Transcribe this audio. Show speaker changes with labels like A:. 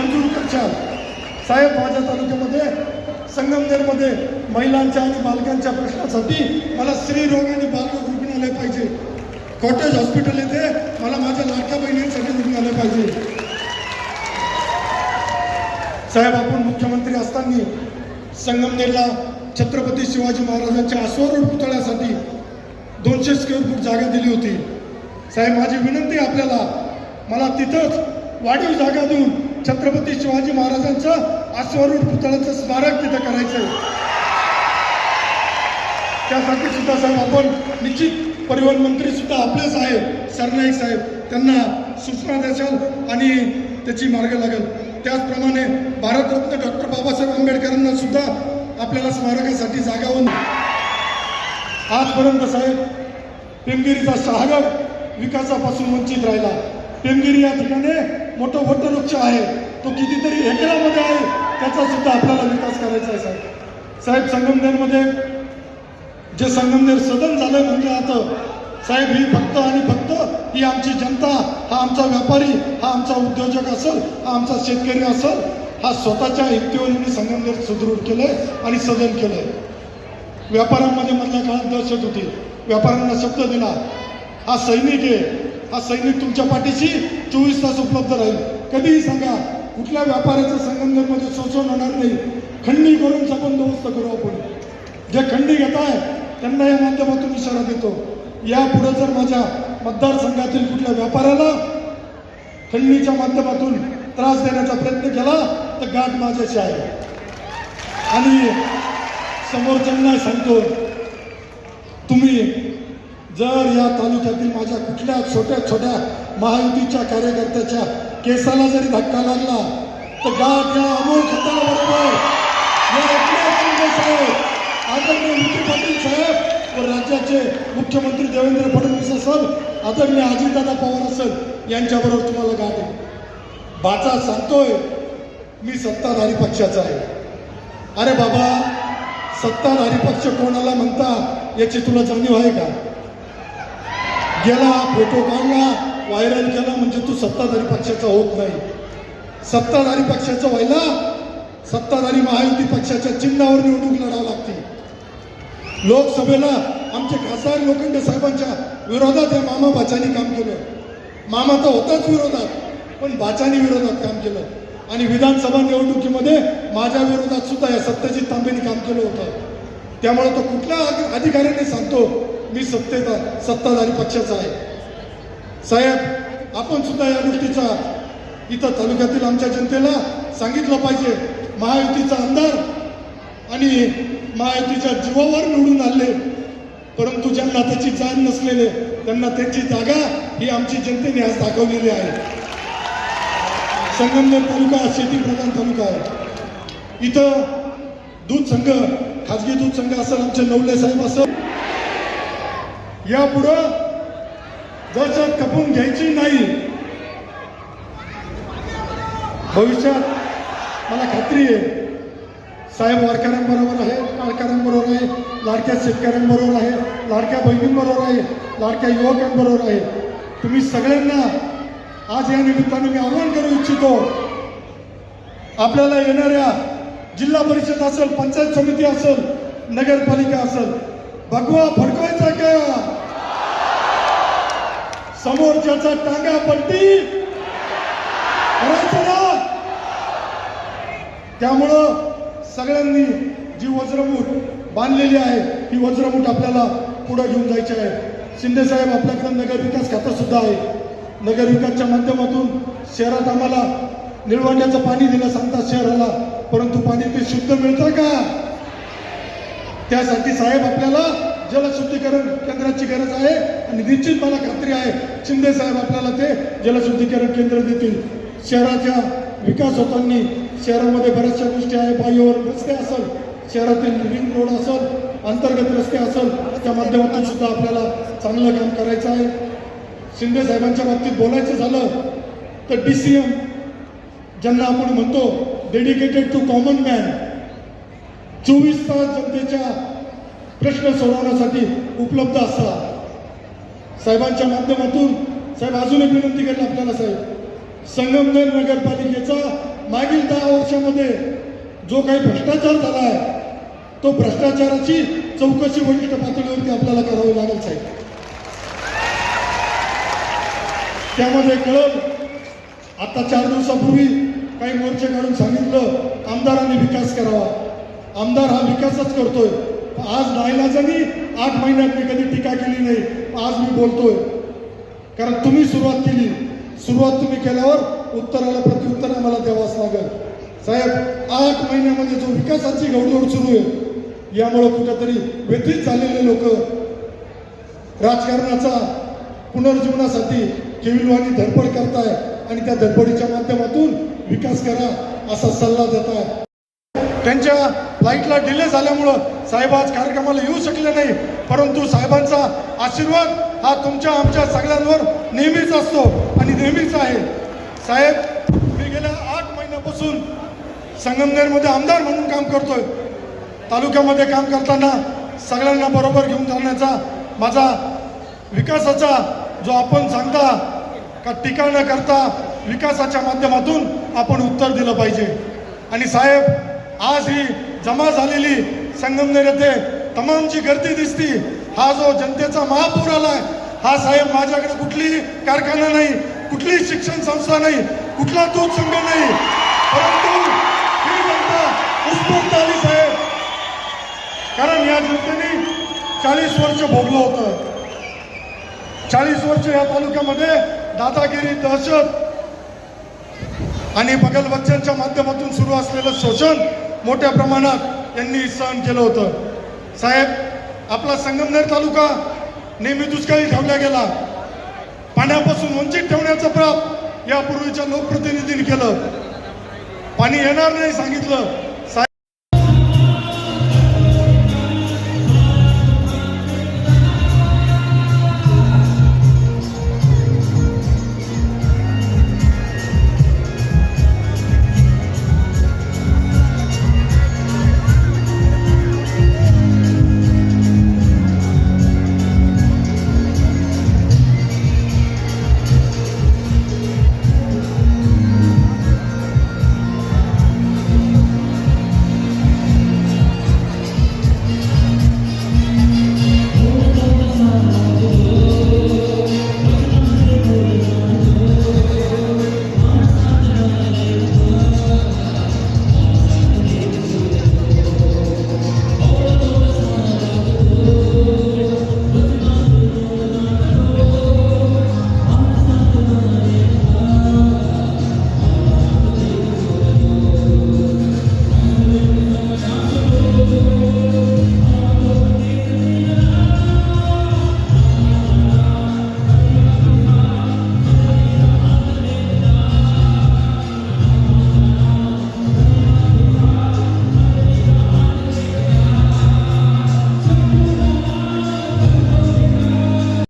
A: मंजूर करशाल साहेब माझ्या तालुक्यामध्ये संगमनेरमध्ये महिलांच्या आणि बालकांच्या प्रश्नासाठी मला स्त्री रोग आणि बालरोग रुग्णालय पाहिजे. कॉटेज हॉस्पिटल येथे मला माझ्या लाडक्या बहिणींसाठी रुग्णालय पाहिजे. साहेब आपण मुख्यमंत्री असताना संगमनेरला छत्रपती शिवाजी महाराजांच्या अश्वारूढ पुतळ्यासाठी दोनशे स्क्वेअर फूट जागा दिली होती. साहेब माझी विनंती आपल्याला मला तिथंच वाढीव जागा देऊन छत्रपती शिवाजी महाराजांचं अश्वरूढ पुतळ्याचं स्मारक तिथं करायचं आहे त्यासाठी सुद्धा साहेब आपण निश्चित परिवहन मंत्री सुद्धा आपलेच आहे सरनाईक साहेब त्यांना सूचना द्याल आणि त्याची मार्ग लागेल. त्याचप्रमाणे भारतरत्न डॉक्टर बाबासाहेब आंबेडकरांना सुद्धा आपल्याला स्मारकासाठी जागा होऊन आजपर्यंत साहेब पेमगिरीचा शहागड विकासापासून वंचित राहिला. पेमगिरी या ठिकाणी मोठं वटवृक्ष आहे. तो कितीतरी एकरामध्ये आहे त्याचा सुद्धा आपल्याला विकास करायचा आहे साहेब. साहेब संगमनेरमध्ये जे संगमनेर सदन झालं म्हणजे आता साहेब ही फक्त आणि फक्त ही आमची जनता हा आमचा व्यापारी हा आमचा उद्योजक असेल हा आमचा शेतकरी असेल हा स्वतःच्या युक्तीवरून संगमनेर सुदृढ केलंय आणि सदन केलंय. व्यापाऱ्यांमध्ये मधल्या काळात दहशत होती. व्यापाऱ्यांना शब्द दिला. हा सैनिक आहे. हा सैनिक तुमच्या पाठीशी चोवीस तास उपलब्ध राहील. कधीही सांगा कुठल्या व्यापाऱ्याचं संगमनेरमध्ये शोषण होणार नाही. खंडी करूनचा बंदोबस्त करू आपण. जे खंडी घेत आहे त्यांना या माध्यमातून इशारा देतो. यापुढे जर माझ्या मतदारसंघातील कुठल्या व्यापाऱ्याला खंडीच्या माध्यमातून त्रास देण्याचा प्रयत्न केला तर गाठ माझ्याशी आहे. आणि समोरच्यांना सांगतो तुम्ही जर या तालुक्यातील माझ्या कुठल्या छोट्या छोट्या महायुतीच्या कार्यकर्त्याच्या केसाला जरी धक्का लागला तर गाठ या अमोल खताबरोबर या एकनाथ शिंदे साहेब आदरणीय विखे पाटील साहेब व राज्याचे मुख्यमंत्री देवेंद्र फडणवीस असल आदरणीय अजितदादा पवार असेल यांच्याबरोबर तुम्हाला गाठ आहे. बाचा सांगतोय मी सत्ताधारी पक्षाचा आहे. अरे बाबा सत्ताधारी पक्ष कोणाला म्हणता याची तुला जाणीव आहे का? गेला फोटो काढला व्हायरल केला म्हणजे तू सत्ताधारी पक्षाचा होत नाही. सत्ताधारी पक्षाचा व्हायला सत्ताधारी महायुती पक्षाच्या चिन्हावर निवडणूक लढावं लागते. लोकसभेला आमचे खासदार लोखंडे साहेबांच्या विरोधात या मामा बाचानी काम केलं. मामा तर होताच विरोधात पण बाचानी विरोधात काम केलं. आणि विधानसभा निवडणुकीमध्ये माझ्या विरोधात सुद्धा या सत्यजित तांबेनी काम केलं होतं. त्यामुळे तो कुठल्या अधिकाऱ्याने सांगतो मी सत्तेचा सत्ताधारी पक्षाचा आहे. साहेब आपण सुद्धा या गोष्टीचा इथं तालुक्यातील आमच्या जनतेला सांगितलं पाहिजे. महायुतीचा आमदार आणि महायुतीच्या जीवावर निवडून आले परंतु ज्यांना त्याची जाण नसलेले त्यांना त्याची जागा ही आमची जनतेने आज दाखवलेली आहे. संगमनेर तालुका शेतीप्रधान तालुका आहे. इथं दूध संघ खाजगी दूध संघ असेल आमचे नवले साहेब असेल यापुढं जसं खपून घ्यायची नाही भविष्यात मला खात्री आहे. साहेब वारकऱ्यांबरोबर आहे वारकऱ्यांबरोबर आहे लाडक्या शेतकऱ्यांबरोबर आहे लाडक्या बहिणींबरोबर आहे लाडक्या युवकांबरोबर आहे. तुम्ही सगळ्यांना आज या निमित्ताने मी आवाहन करू इच्छितो आपल्याला येणाऱ्या जिल्हा परिषद असेल पंचायत समिती असेल नगरपालिका असेल. भगवा फडकवायचा का? समोरच्याचा टांगा पट्टी करायचं ना. त्यामुळं सगळ्यांनी जी वज्रमूठ बांधलेली आहे ही वज्रमूठ आपल्याला पुढे घेऊन जायची आहे. शिंदे साहेब आपल्याकडे नगर विकास खातं सुद्धा आहे. नगरविकासच्या माध्यमातून शहरात आम्हाला निळवंड्याचं पाणी दिलं सांगतात शहराला. परंतु पाणी ते शुद्ध मिळतं का? त्यासाठी साहेब आपल्याला जलशुद्धीकरण केंद्राची गरज आहे आणि निश्चित मला खात्री आहे शिंदे साहेब आपल्याला ते जलशुद्धीकरण केंद्र देतील. शहराच्या विकास होताना शहरामध्ये बऱ्याचशा गोष्टी आहे बाह्यवर रस्ते असेल शहरातील रिंग रोड असेल अंतर्गत रस्ते असेल त्या माध्यमातून सुद्धा आपल्याला चांगलं काम करायचं आहे. शिंदे साहेबांच्या बाबतीत बोलायचं झालं तर डी सी एम ज्यांना आपण म्हणतो डेडिकेटेड टू कॉमन मॅन. चोवीस तास जनतेच्या प्रश्न सोडवण्यासाठी उपलब्ध असतात साहेबांच्या माध्यमातून साहेब अजून एक विनंती करेल आपल्याला साहेब. संगमनेर नगरपालिकेचा मागील दहा वर्षामध्ये जो काही भ्रष्टाचार झाला आहे तो भ्रष्टाचाराची चौकशी वरिष्ठ पातळीवरती आपल्याला करावी लागेल साहेब. त्यामध्ये कळल आता चार दिवसापूर्वी काही मोर्चे काढून सांगितलं आमदारांनी विकास करावा. आमदार हा विकासच करतोय. आज नाईलाजानी आठ महिन्यात मी कधी टीका केली नाही आज मी बोलतोय. कारण तुम्ही सुरुवात केली. सुरुवात तुम्ही केल्यावर उत्तराला प्रत्युत्तर आम्हाला द्यावाच लागेल. साहेब आठ महिन्यामध्ये जो विकासाची घोडदौड सुरू आहे यामुळं कुठेतरी व्यथित झालेले लोक राजकारणाचा पुनर्जीवनासाठी केविलवाणी धडपड करताय आणि त्या धडपडीच्या माध्यमातून विकास करा असा सल्ला देत आहे. त्यांच्या फ्लाईटला डिले झाल्यामुळं साहेब आज कार्यक्रमाला येऊ शकले नाही. परंतु साहेबांचा आशीर्वाद हा तुमच्या आमच्या सगळ्यांवर नेहमीच असतो आणि नेहमीच आहे. साहेब मी गेल्या आठ महिन्यापासून संगमनेरमध्ये आमदार म्हणून काम करतोय. तालुक्यामध्ये काम करताना सगळ्यांना बरोबर घेऊन जाण्याचा माझा विकासाचा जो आपण सांगता का टीका न करता विकासाच्या माध्यमातून आपण उत्तर दिलं पाहिजे. आणि साहेब आज ही जमा झालेली संगमनेर येथे तमामची गर्दी दिसती. हा जो जनतेचा महापूर आलाय हा साहेब माझ्याकडे कुठलीही कारखाना नाही कुठलीही शिक्षण संस्था नाही कुठला दूध संघ नाही. परंतु ही जनता उत्स्फूर्त आली साहेब. कारण या जनतेने चाळीस वर्ष भोगलं होतं. चाळीस वर्ष या तालुक्यामध्ये दादागिरी दहशत आणि बगल बच्चांच्या माध्यमातून सुरू असलेलं शोषण मोठ्या प्रमाणात यांनी सहन केलं होतं. साहेब आपला संगमनेर तालुका नेहमी दुष्काळी ठेवला गेला. पाण्यापासून वंचित ठेवण्याचं प्राप यापूर्वीच्या लोकप्रतिनिधींनी केलं. पाणी येणार नाही सांगितलं.